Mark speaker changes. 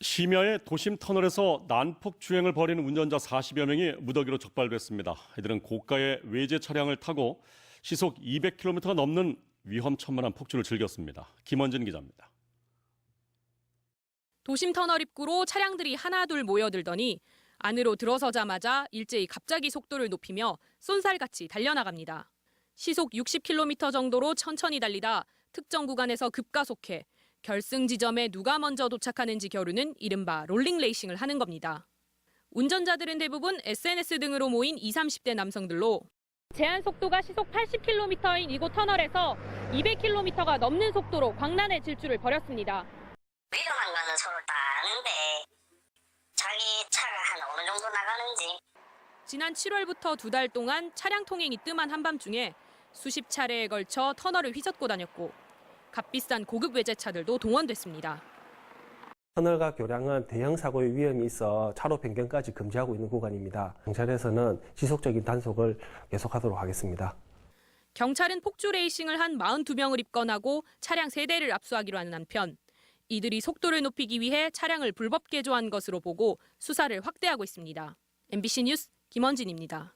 Speaker 1: 심야의 도심 터널에서 난폭 주행을 벌이는 운전자 40여 명이 무더기로 적발됐습니다. 이들은 고가의 외제 차량을 타고 시속 200km가 넘는 위험천만한 폭주를 즐겼습니다. 김원진 기자입니다.
Speaker 2: 도심 터널 입구로 차량들이 하나둘 모여들더니 안으로 들어서자마자 일제히 갑자기 속도를 높이며 쏜살같이 달려나갑니다. 시속 60km 정도로 천천히 달리다 특정 구간에서 급가속해 결승 지점에 누가 먼저 도착하는지 겨루는 이른바 롤링 레이싱을 하는 겁니다. 운전자들은 대부분 SNS 등으로 모인 20, 30대 남성들로 제한 속도가 시속 80km인 이곳 터널에서 200km가 넘는 속도로 광란의 질주를 벌였습니다.
Speaker 3: 위험한 거는 서로 다 아는데 자기 차가 한 어느 정도 나가는지
Speaker 2: 지난 7월부터 두 달 동안 차량 통행이 뜸한 한밤중에 수십 차례에 걸쳐 터널을 휘젓고 다녔고 값비싼 고급 외제차들도 동원됐습니다.
Speaker 4: 터널과 교량은 대형 사고의 위험이 있어 차로 변경까지 금지하고 있는 구간입니다. 경찰에서는 지속적인 단속을 계속하도록 하겠습니다.
Speaker 2: 경찰은 폭주 레이싱을 한 42명을 입건하고 차량 3대를 압수하기로 하는 한편 이들이 속도를 높이기 위해 차량을 불법 개조한 것으로 보고 수사를 확대하고 있습니다. MBC 뉴스 김원진입니다.